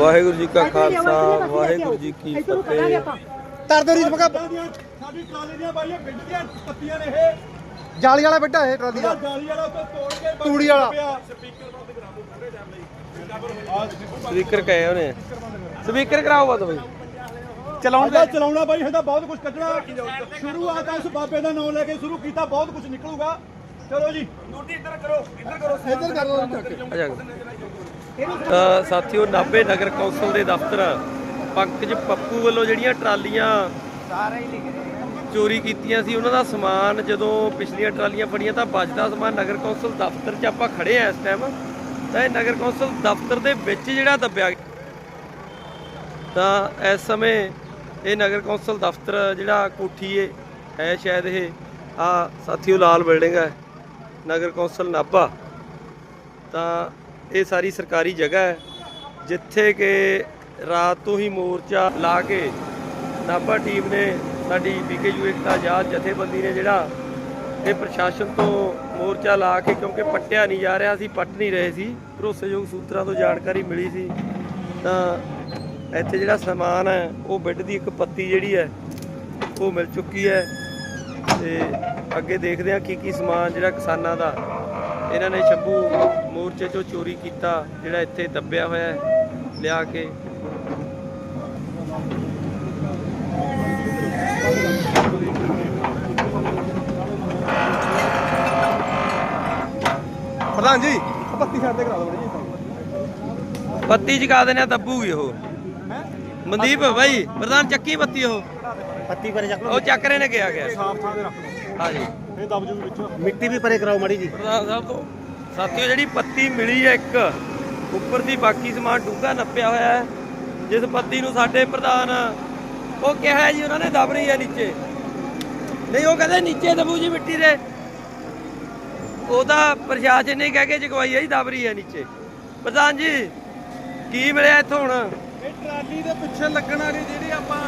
ਵਾਹਿਗੁਰੂ ਜੀ ਕਾ ਖਾਲਸਾ ਵਾਹਿਗੁਰੂ ਜੀ ਕੀ ਫਤਿਹ। ਤਰਦੇ ਰੀਤ ਮਗਾ ਸਾਡੀ ਟਰਾਲੀ ਦੀਆਂ ਬਾਈਆਂ ਦੀਆਂ ਪੱਤੀਆਂ ਨੇ ਇਹ। ਜਾਲੀ ਵਾਲਾ ਬੈਠਾ ਇਹ ਟਰਾਲੀ ਦਾ ਜਾਲੀ ਵਾਲਾ ਉੱਤੇ ਤੋੜ ਕੇ ਤੂੜੀ ਵਾਲਾ। ਸਪੀਕਰ ਬੰਦ ਕਰਾ ਥੋੜੇ ਟਾਈਮ ਲਈ। ਸਪੀਕਰ ਕਹੇ ਉਹਨੇ। ਸਪੀਕਰ ਕਰਾਓ ਬਤ ਬਈ। ਚਲਾਉਣਾ ਚਲਾਉਣਾ ਬਾਈ ਇਹਦਾ ਬਹੁਤ ਕੁਝ ਕੱਢਣਾ। ਸ਼ੁਰੂਆਤ ਇਸ ਬਾਬੇ ਦਾ ਨਾਮ ਲੈ ਕੇ ਸ਼ੁਰੂ ਕੀਤਾ ਬਹੁਤ ਕੁਝ ਨਿਕਲੂਗਾ। ਚਲੋ ਜੀ। ਡਿਊਟੀ ਇੱਧਰ ਕਰੋ ਇੱਧਰ ਕਰੋ। ਇੱਧਰ ਕਰ ਆ ਤਾਂ ਸਾਥੀਓ ਨਾਭੇ ਨਗਰ ਕੌਂਸਲ ਦੇ ਦਫ਼ਤਰ ਪੰਕਜ ਪੱਪੂ ਵੱਲੋਂ ਜਿਹੜੀਆਂ ਟਰਾਲੀਆਂ ਚੋਰੀ ਕੀਤੀਆਂ ਸੀ ਉਹਨਾਂ ਦਾ ਸਮਾਨ ਜਦੋਂ ਪਿਛਲੀਆਂ ਟਰਾਲੀਆਂ ਫੜੀਆਂ ਤਾਂ ਬਚਦਾ ਸਮਾਨ ਨਗਰ ਕੌਂਸਲ ਦਫ਼ਤਰ 'ਚ ਆਪਾਂ ਖੜੇ ਆ ਇਸ ਟਾਈਮ ਤਾਂ ਇਹ ਨਗਰ ਕੌਂਸਲ ਦਫ਼ਤਰ ਦੇ ਵਿੱਚ ਜਿਹੜਾ ਦੱਬਿਆ ਗਿਆ। ਤਾਂ ਇਸ ਸਮੇਂ ਇਹ ਨਗਰ ਕੌਂਸਲ ਦਫ਼ਤਰ ਜਿਹੜਾ ਕੋਠੀ ਹੈ ਹੈ ਸ਼ਾਇਦ ਇਹ। ਆ ਸਾਥੀਓ ਲਾਲ ਬਿਲਡਿੰਗ ਹੈ ਨਗਰ ਕੌਂਸਲ ਨਾਭਾ। ਤਾਂ ਇਹ ਸਾਰੀ ਸਰਕਾਰੀ ਜਗ੍ਹਾ ਹੈ, ਜਿੱਥੇ ਕਿ ਰਾਤ ਤੋਂ ਹੀ ਮੋਰਚਾ ਲਾ ਕੇ ਨਾਭਾ ਟੀਮ ਨੇ ਸਾਡੀ ਬੀਕੇਯੂ ਏਕਤਾ ਆਜ਼ਾਦ ਜਥੇਬੰਦੀ ਨੇ ਜਿਹੜਾ ਇਹ ਪ੍ਰਸ਼ਾਸਨ ਤੋਂ ਮੋਰਚਾ ਲਾ ਕੇ ਕਿਉਂਕਿ ਪੱਟਿਆ ਨਹੀਂ ਜਾ ਰਿਹਾ ਸੀ, ਪੱਟ ਨਹੀਂ ਰਹੇ ਸੀ, ਭਰੋਸੇਯੋਗ ਸੂਤਰਾਂ ਤੋਂ ਜਾਣਕਾਰੀ ਮਿਲੀ ਸੀ, ਤਾਂ ਇੱਥੇ ਜਿਹੜਾ ਸਮਾਨ ਹੈ, ਉਹ ਬੈੱਡ ਦੀ ਇੱਕ ਪੱਤੀ ਜਿਹੜੀ ਹੈ, ਉਹ ਮਿਲ ਚੁੱਕੀ ਹੈ ਤੇ ਅੱਗੇ ਦੇਖਦੇ ਹਾਂ ਕੀ ਕੀ ਸਮਾਨ ਜਿਹੜਾ ਕਿਸਾਨਾਂ ਦਾ ਇਹਨਾਂ ਨੇ ਸ਼ੰਭੂ ਮੋਰਚੇ ਚੋਂ ਚੋਰੀ ਕੀਤਾ ਜਿਹੜਾ ਇੱਥੇ ਦੱਬਿਆ ਹੋਇਆ ਹੈ ਲਿਆ ਕੇ। ਪ੍ਰਧਾਨ ਜੀ ਪੱਤੀ ਛੱਡ ਦੇ ਕਰਾ ਦਿਓ ਜੀ। ਪੱਤੀ ਜਗਾ ਦੇਣੇ ਦੱਬੂਗੀ ਉਹ। ਮਨਦੀਪ ਭਾਈ ਪ੍ਰਧਾਨ ਚੱਕੀ ਪੱਤੀ ਉਹ। ਪੱਤੀ ਪਰੇ ਚੱਕ ਉਹ ਚੱਕ ਰਹੇ ਨੇ ਕਿਹਾ ਗਿਆ। ਸਾਫ਼ ਥਾਂ ਤੇ ਰੱਖ ਲਓ। ਹਾਂਜੀ। ਇਹ ਦਬ ਜੂ ਵਿੱਚੋਂ। ਮਿੱਟੀ ਵੀ ਪਰੇ ਕਰਾਓ ਮੜੀ ਜੀ। ਪ੍ਰਧਾਨ ਸਾਹਿਬ ਤੋਂ। ਸਾਥੀਓ ਜਿਹੜੀ ਪੱਤੀ ਮਿਲੀ ਹੈ ਇੱਕ ਉੱਪਰ ਦੀ ਬਾਕੀ ਸਮਾਨ ਡੂੰਘਾ ਨੱਪਿਆ ਹੋਇਆ ਹੈ। ਜਿਸ ਪੱਤੀ ਨੂੰ ਸਾਡੇ ਪ੍ਰਧਾਨ ਉਹ ਕਿਹਾ ਜੀ ਉਹਨਾਂ ਨੇ ਦਬ ਰਹੀ ਹੈ ਨੀਚੇ। ਨਹੀਂ ਉਹ ਕਹਿੰਦੇ ਨੀਚੇ ਦਬੂ ਜੀ ਮਿੱਟੀ ਦੇ। ਉਹਦਾ ਪ੍ਰਸ਼ਾਸਨ ਨੇ ਕਹਿ ਕੇ ਚਕਵਾਈ ਹੈ ਜੀ ਦਬ ਰਹੀ ਹੈ ਨੀਚੇ। ਪ੍ਰਧਾਨ ਜੀ ਕੀ ਮਿਲਿਆ ਇੱਥੋਂ ਹੁਣ? ਇਹ ਟਰਾਲੀ ਦੇ ਪਿੱਛੇ ਲੱਗਣ ਵਾਲੀ ਜਿਹੜੀ ਆਪਾਂ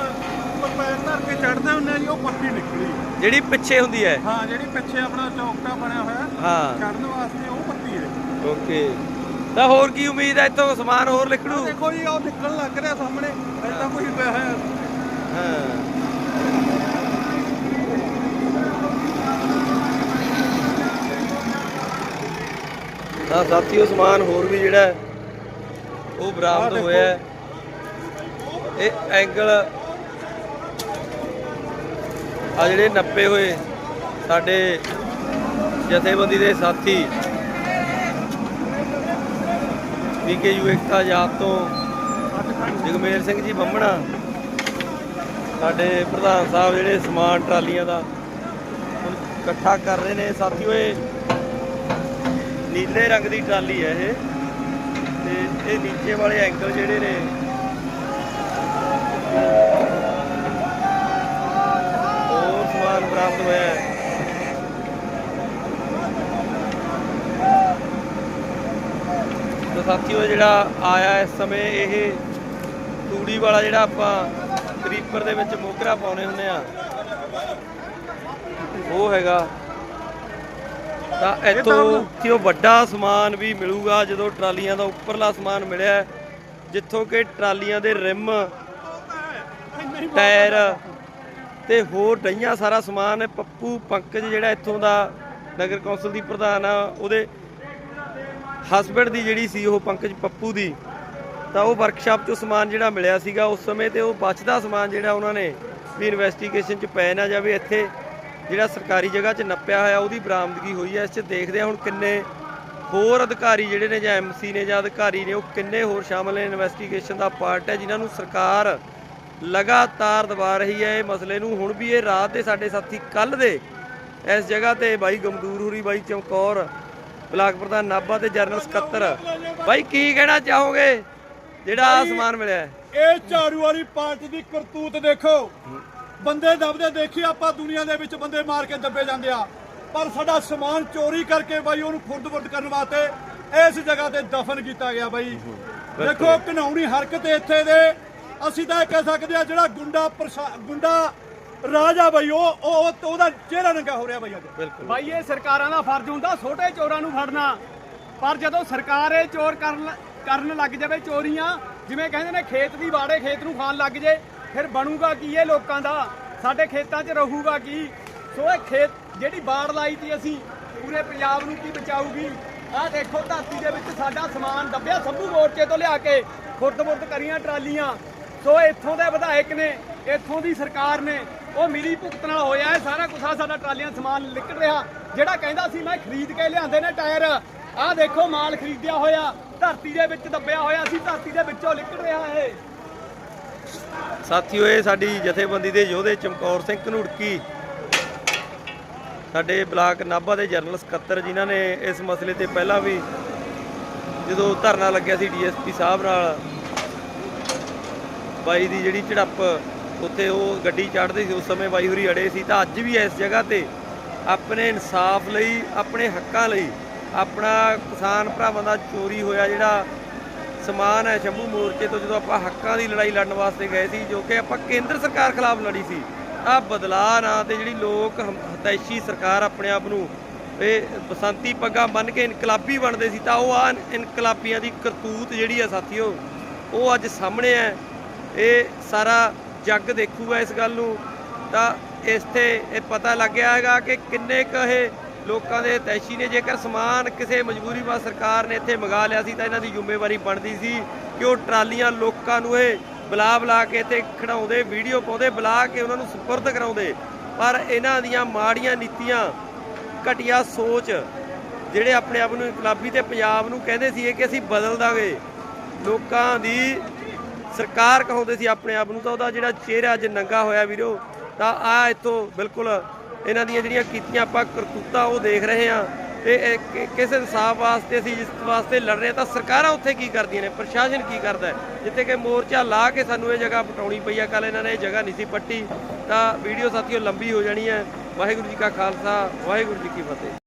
ਪੈਰ ਧਰ ਕੇ ਚੜਦੇ ਹੁੰਦੇ ਆ ਜੀ ਉਹ ਪੱਤੀ ਨਿਕਲੀ। ਜਿਹੜੀ ਪਿੱਛੇ ਹੁੰਦੀ ਹੈ। ਹਾਂ ਜਿਹੜੀ ਪਿੱਛੇ ਆਪਣਾ ਚੌਕਟਾ ਬਣਿਆ ਹੋਇਆ ਹਾਂ। ਚੜਨ ਵਾਸਤੇ ਉਹ ਪੱਤੀ ਹੈ। ਓਕੇ। ਤਾਂ ਹੋਰ ਕੀ ਉਮੀਦ ਹੈ ਇੱਥੋਂ ਸਮਾਨ ਹੋਰ ਲਿਖੜੂ ਦੇਖੋ ਜੀ ਉਹ ਨਿਕਲਣ ਲੱਗ ਰਿਹਾ ਸਾਹਮਣੇ ਐਦਾਂ ਕੁਝ ਪਿਆ ਹੋਇਆ ਹਾਂ। ਤਾਂ ਸਾਥੀਓ ਸਮਾਨ ਹੋਰ ਵੀ ਜਿਹੜਾ ਹੈ, ਉਹ ਬਰਾਮਦ ਹੋਇਆ ਹੈ। ਇਹ ਐਂਗਲ ਆ ਜਿਹੜੇ ਨੱਪੇ ਹੋਏ ਸਾਡੇ ਜਥੇਬੰਦੀ ਦੇ ਸਾਥੀ ਵੀਕੇਯੂ ਏਕਤਾ ਯਾਦ ਤੋਂ ਜਗਮੇਲ ਸਿੰਘ ਜੀ ਬੰਮਣਾ ਸਾਡੇ ਪ੍ਰਧਾਨ ਸਾਹਿਬ ਜਿਹੜੇ ਸਮਾਨ ਟਰਾਲੀਆਂ ਦਾ ਇਕੱਠਾ ਕਰ ਰਹੇ ਨੇ, ਸਾਥੀਓ ਇਹ ਨੀਲੇ ਰੰਗ ਦੀ ਟਰਾਲੀ ਹੈ ਇਹ ਤੇ ਇਹ ਨੀਚੇ ਵਾਲੇ ਐਂਗਲ ਜਿਹੜੇ ਨੇ ਹੋਰ ਸਮਾਨ ਬਰਾਮਦ ਹੋਇਆ ਹੈ ਤਾਂ ਸਾਥੀਓ ਜਿਹੜਾ ਆਇਆ ਇਸ ਸਮੇਂ ਇਹ ਤੂੜੀ ਵਾਲਾ ਜਿਹੜਾ ਆਪਾਂ ਕਰੀਪਰ ਦੇ ਵਿੱਚ ਮੋਗਰਾ ਪਾਉਨੇ ਹੁੰਦੇ ਆ ਉਹ ਹੈਗਾ ਤਾਂ ਇੱਥੋਂ ਕਿ ਉਹ ਵੱਡਾ ਸਮਾਨ ਵੀ ਮਿਲੂਗਾ ਜਦੋਂ ਟਰਾਲੀਆਂ ਦਾ ਉੱਪਰਲਾ ਸਮਾਨ ਮਿਲਿਆ ਜਿੱਥੋਂ ਕਿ ਟਰਾਲੀਆਂ ਦੇ ਰਿਮ ਟਾਇਰ ਤੇ ਹੋਰ ਡਈਆਂ ਸਾਰਾ ਸਮਾਨ। ਪੱਪੂ ਪੰਕਜ ਜਿਹੜਾ ਇੱਥੋਂ ਦਾ ਨਗਰ ਕੌਂਸਲ ਦੀ ਪ੍ਰਧਾਨ ਆ ਉਹਦੇ ਹਸਬੰਡ ਦੀ ਜਿਹੜੀ ਸੀ ਉਹ ਪੰਕਜ ਪੱਪੂ ਦੀ, ਤਾਂ ਉਹ ਵਰਕਸ਼ਾਪ 'ਚੋਂ ਸਮਾਨ ਜਿਹੜਾ ਮਿਲਿਆ ਸੀਗਾ, ਉਸ ਸਮੇਂ ਤੇ ਉਹ ਬਚਦਾ ਸਮਾਨ ਜਿਹੜਾ ਉਹਨਾਂ ਨੇ ਵੀ ਇਨਵੈਸਟੀਗੇਸ਼ਨ 'ਚ ਪੈ ਨਾ ਜਾਵੇ, ਇੱਥੇ ਜਿਹੜਾ ਸਰਕਾਰੀ ਜਗ੍ਹਾ 'ਚ ਨੱਪਿਆ ਹੋਇਆ, ਉਹਦੀ ਬਰਾਮਦਗੀ ਹੋਈ ਹੈ। ਇਸ 'ਚ ਦੇਖਦੇ ਹਾਂ ਹੁਣ ਕਿੰਨੇ ਹੋਰ ਅਧਿਕਾਰੀ ਜਿਹੜੇ ਨੇ, ਜਾਂ ਐਮਸੀ ਨੇ, ਜਾਂ ਅਧਿਕਾਰੀ ਨੇ, ਉਹ ਕਿੰਨੇ ਹੋਰ ਸ਼ਾਮਲ ਨੇ। ਇਨਵੈਸਟੀਗੇਸ਼ਨ ਦਾ ਪਾਰਟ ਹੈ, ਜਿਨ੍ਹਾਂ ਨੂੰ ਸਰਕਾਰ ਲਗਾਤਾਰ ਦਬਾ ਰਹੀ ਹੈ। ਇਹ ਮਸਲੇ ਨੂੰ ਹੁਣ ਵੀ ਇਹ ਰਾਤ ਦੇ ਸਾਡੇ ਸਾਥੀ ਕੱਲ ਦੇ ਇਸ ਜਗ੍ਹਾ ਤੇ ਬਾਈ ਗਮਦੂਰ ਹੁਰੀ, ਬਾਈ ਚਮਕੌਰ ਬਲਾਕ ਪ੍ਰਧਾਨ ਨਾਭਾ ਤੇ ਜਨਰਲ ਸਕੱਤਰ। ਬਾਈ ਕੀ ਕਹਿਣਾ ਚਾਹੋਗੇ? ਜਿਹੜਾ ਆਹ ਸਮਾਨ ਮਿਲਿਆ ਹੈ। ਇਹ ਝਾੜੂ ਵਾਲੀ ਪਾਰਟੀ ਦੀ ਕਰਤੂਤ ਦੇਖੋ। ਬੰਦੇ ਦਬਦੇ ਦੇਖੀ ਆਪਾਂ ਦੁਨੀਆ ਦੇ ਵਿੱਚ ਬੰਦੇ ਮਾਰ ਕੇ ਦੱਬੇ ਜਾਂਦੇ ਆ। ਪਰ ਸਾਡਾ ਸਮਾਨ ਚੋਰੀ ਕਰਕੇ ਬਾਈ ਉਹਨੂੰ ਖੁਰਦ-ਬੁਰਦ ਕਰਨ ਵਾਸਤੇ ਇਸ ਜਗ੍ਹਾ ਤੇ ਦਫਨ ਕੀਤਾ ਗਿਆ ਬਾਈ। ਦੇਖੋ ਘਿਨਾਉਣੀ ਹਰਕਤ ਇੱਥੇ ਦੇ। ਅਸੀਂ ਤਾਂ ਇਹ ਕਹਿ ਸਕਦੇ ਆ ਜਿਹੜਾ ਗੁੰਡਾ ਪ੍ਰਸ਼ਾ- ਗੁੰਡਾ ਰਾਜ ਬਾਈ ਉਹ ਉਹ ਉਹਦਾ ਚਿਹਰਾ ਨੰਗਾ ਹੋ ਰਿਹਾ ਬਾਈ ਅੱਜ। ਬਿਲਕੁਲ। ਭਾਈ ਇਹ ਸਰਕਾਰਾਂ ਦਾ ਫਰਜ਼ ਹੁੰਦਾ ਛੋਟੇ ਚੋਰਾਂ ਨੂੰ ਫੜਨਾ। ਪਰ ਜਦੋਂ ਸਰਕਾਰ ਇਹ ਚੋਰ ਕਰਨ ਕਰਨ ਲੱਗ ਜਾਵੇ ਚੋਰੀਆਂ ਜਿਵੇਂ ਕਹਿੰਦੇ ਨੇ ਖੇਤ ਦੀ ਬਾੜੇ ਖੇਤ ਨੂੰ ਖਾਣ ਲੱਗ ਜੇ ਫਿਰ ਬਣੂਗਾ ਕੀ ਇਹ ਲੋਕਾਂ ਦਾ? ਸਾਡੇ ਖੇਤਾਂ 'ਚ ਰਹੂਗਾ ਕੀ? ਸੋ ਇਹ ਖੇਤ ਜਿਹੜੀ ਬਾੜ ਲਾਈ ਤੀ ਅਸੀਂ ਪੂਰੇ ਪੰਜਾਬ ਨੂੰ ਕੀ ਬਚਾਊਗੀ? ਆਹ ਦੇਖੋ ਧਰਤੀ ਦੇ ਵਿੱਚ ਸਾਡਾ ਸਮਾਨ ਦੱਬਿਆ ਸੰਭੂ ਮੋਰਚੇ ਤੋਂ ਲਿਆ ਕੇ ਖੁਰਦ-ਬੁਰਦ ਕਰੀਆਂ ਟਰਾਲੀਆਂ। ਸੋ ਇੱਥੋਂ ਦੇ ਵਿਧਾਇਕ ਨੇ ਇੱਥੋਂ ਦੀ ਸਰਕਾਰ ਨੇ ਉਹ ਮਿਲੀ ਭੁਗਤ ਨਾਲ ਹੋਇਆ ਇਹ ਸਾਰਾ ਕੁਛ ਸਾਡਾ ਟਰਾਲੀਆਂ, ਸਮਾਨ ਨਿਕਲ ਰਿਹਾ। ਜਿਹੜਾ ਕਹਿੰਦਾ ਸੀ, ਮੈਂ ਖਰੀਦ ਕੇ ਲਿਆਂਦੇ ਨੇ ਟਾਇਰ। ਆਹ ਦੇਖੋ, ਮਾਲ ਖਰੀਦਿਆ ਹੋਇਆ, ਧਰਤੀ ਦੇ ਵਿੱਚ ਦੱਬਿਆ ਹੋਇਆ ਸੀ, ਧਰਤੀ ਦੇ ਵਿੱਚੋਂ ਨਿਕਲ ਰਿਹਾ ਇਹ। ਸਾਥੀਓ, ਇਹ ਸਾਡੀ ਜਥੇਬੰਦੀ ਦੇ ਯੋਧੇ ਚਮਕੌਰ ਸਿੰਘ ਘਨੂੜਕੀ, ਸਾਡੇ ਬਲਾਕ ਨਾਭਾ ਦੇ ਜਨਰਲ ਸਕੱਤਰ, ਜਿਨ੍ਹਾਂ ਨੇ ਇਸ ਮਸਲੇ ਤੇ ਪਹਿਲਾਂ ਵੀ ਜਦੋਂ ਧਰਨਾ ਲੱਗਿਆ ਸੀ ਡੀਐਸਪੀ ਸਾਹਿਬ ਨਾਲ, ਬਾਈ ਦੀ ਜਿਹੜੀ ਝੜਪ ਉੱਥੇ ਉਹ ਗੱਡੀ ਚੜ੍ਹਦੇ ਸੀ, ਉਸ ਸਮੇਂ ਬਾਈ ਹੋਰੀ ਅੜੇ ਸੀ ਤਾਂ ਅੱਜ ਵੀ ਇਸ ਜਗ੍ਹਾ ਤੇ ਆਪਣੇ ਇਨਸਾਫ ਲਈ, ਆਪਣੇ ਹੱਕਾਂ ਲਈ, ਆਪਣਾ ਕਿਸਾਨ ਭਰਾਵਾਂ ਦਾ ਚੋਰੀ ਹੋਇਆ ਜਿਹੜਾ ਸਮਾਨ ਹੈ ਸ਼ੰਭੂ ਮੋਰਚੇ ਤੋਂ ਜਦੋਂ ਆਪਾਂ ਹੱਕਾਂ ਦੀ ਲੜਾਈ ਲੜਨ ਵਾਸਤੇ ਗਏ ਸੀ, ਜੋ ਕਿ ਆਪਾਂ ਕੇਂਦਰ ਸਰਕਾਰ ਖਿਲਾਫ ਲੜੀ ਸੀ ਆ ਬਦਲਾਅ ਨਾਂ ਤੇ ਜਿਹੜੀ ਲੋਕ ਹਮ- ਹਤੈਸ਼ੀ ਸਰਕਾਰ ਆਪਣੇ ਆਪ ਨੂੰ ਇਹ ਬਸੰਤੀ ਪੱਗਾਂ ਬੰਨ ਕੇ ਇਨਕਲਾਬੀ ਬਣਦੇ ਸੀ ਤਾਂ ਉਹ ਆ ਇਨਕਲਾਬੀਆਂ ਦੀ ਕਰਤੂਤ ਜਿਹੜੀ ਆ ਸਾਥੀਓ, ਉਹ ਅੱਜ ਸਾਹਮਣੇ ਹੈ, ਇਹ ਸਾਰਾ ਜੱਗ ਦੇਖੂਗਾ ਇਸ ਗੱਲ ਨੂੰ, ਤਾਂ ਇਸ ਤੇ ਇਹ ਪਤਾ ਲੱਗਿਆ ਹੈਗਾ ਕਿ ਕਿੰਨੇ ਕੁ ਇਹ ਲੋਕਾਂ ਦੇ ਤੈਸ਼ੀ ਨੇ, ਜੇਕਰ ਸਮਾਨ ਕਿਸੇ ਮਜਬੂਰੀ ਵਾਸ ਸਰਕਾਰ ਨੇ ਇੱਥੇ ਮੰਗਾ ਲਿਆ ਸੀ, ਤਾਂ ਇਹਨਾਂ ਦੀ ਜ਼ਿੰਮੇਵਾਰੀ ਬਣਦੀ ਸੀ ਕਿ ਉਹ ਟਰਾਲੀਆਂ ਲੋਕਾਂ ਨੂੰ ਇਹ ਬੁਲਾ ਬੁਲਾ ਕੇ ਇੱਥੇ ਖੜਾਉਂਦੇ ਵੀਡੀਓ ਪਾਉਂਦੇ, ਬੁਲਾ ਕੇ ਉਹਨਾਂ ਨੂੰ ਸਪੁਰਦ ਕਰਾਉਂਦੇ। ਪਰ ਇਹਨਾਂ ਦੀਆਂ ਮਾੜੀਆਂ ਨੀਤੀਆਂ, ਘਟੀਆ ਸੋਚ ਜਿਹੜੇ ਆਪਣੇ ਆਪ ਨੂੰ ਇਨਕਲਾਬੀ ਤੇ ਪੰਜਾਬ ਨੂੰ ਕਹਿੰਦੇ ਸੀ ਕਿ ਅਸੀਂ ਬਦਲ ਦਾਂਗੇ, ਲੋਕਾਂ ਦੀ ਸਰਕਾਰ ਕਹਾਉਂਦੇ ਸੀ ਆਪਣੇ ਆਪ ਨੂੰ ਤਾਂ ਉਹਦਾ ਜਿਹੜਾ ਚਿਹਰਾ ਅੱਜ ਨੰਗਾ ਹੋਇਆ ਵੀਰੋ, ਤਾਂ ਆ ਇੱਥੋਂ ਬਿਲਕੁਲ ਇਹਨਾਂ ਦੀਆਂ ਜਿਹੜੀਆਂ ਕੀਤੀਆਂ ਆਪਾਂ ਕਰਤੂਤਾਂ ਉਹ ਦੇਖ ਰਹੇ ਆ ਤੇ ਇਹ ਕਿਸ ਇਨਸਾਫ ਵਾਸਤੇ ਅਸੀਂ ਜਿਸ ਵਾਸਤੇ ਲੜ ਰਹੇ ਹਾਂ, ਤਾਂ ਸਰਕਾਰਾਂ ਉੱਥੇ ਕੀ ਕਰਦੀਆਂ ਨੇ, ਪ੍ਰਸ਼ਾਸਨ ਕੀ ਕਰਦਾ ਜਿੱਥੇ ਕਿ ਮੋਰਚਾ ਲਾ ਕੇ ਸਾਨੂੰ ਇਹ ਜਗ੍ਹਾ ਪਟਾਉਣੀ ਪਈ ਆ ਕੱਲ ਇਹਨਾਂ ਨੇ ਇਹ ਜਗ੍ਹਾ ਨਹੀਂ ਸੀ ਪੱਟੀ, ਤਾਂ ਵੀਡੀਓ ਸਾਥੀਓ ਲੰਬੀ ਹੋ ਜਾਣੀ ਹੈ। ਵਾਹਿਗੁਰੂ ਜੀ ਕਾ ਖਾਲਸਾ, ਵਾਹਿਗੁਰੂ ਜੀ ਕੀ ਫਤਿਹ।